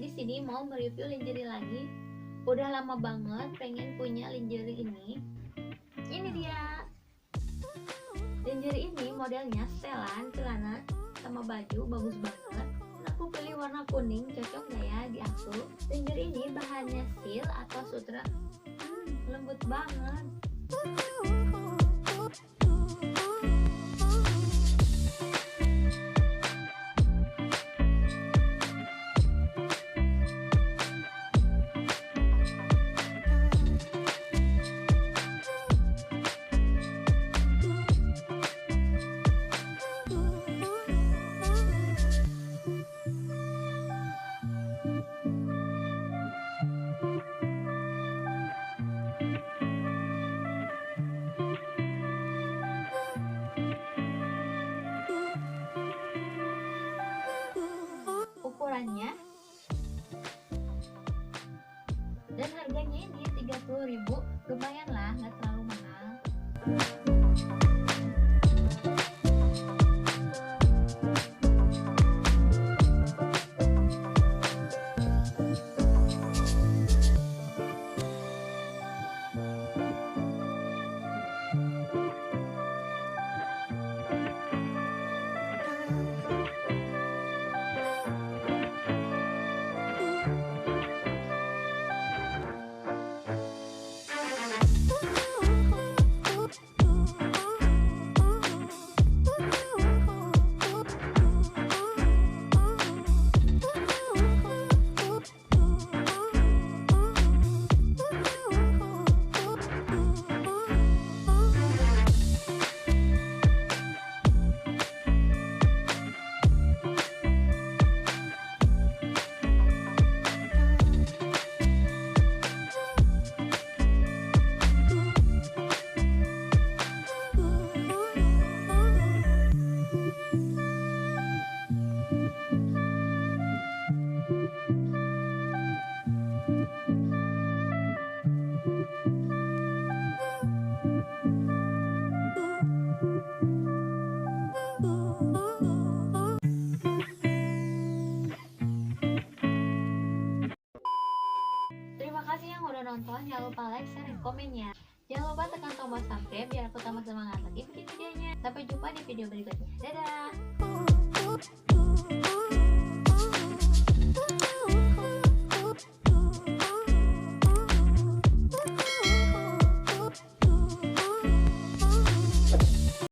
ini mau mereview lingerie lagi. Udah lama banget pengen punya lingerie ini. Ini dia. Lingerie ini modelnya setelan celana sama baju bagus banget. Aku pilih warna kuning cocok gak ya di aku lingerie ini bahannya sil atau sutra? Hmm, lembut banget dan harganya ini 30.000 lumayan lah nggak terlalu mahal nonton, jangan lupa like, share, dan komen ya. Jangan lupa tekan tombol subscribe biar aku tambah semangat lagi bikin videonya. Sampai jumpa di video berikutnya. Dadah!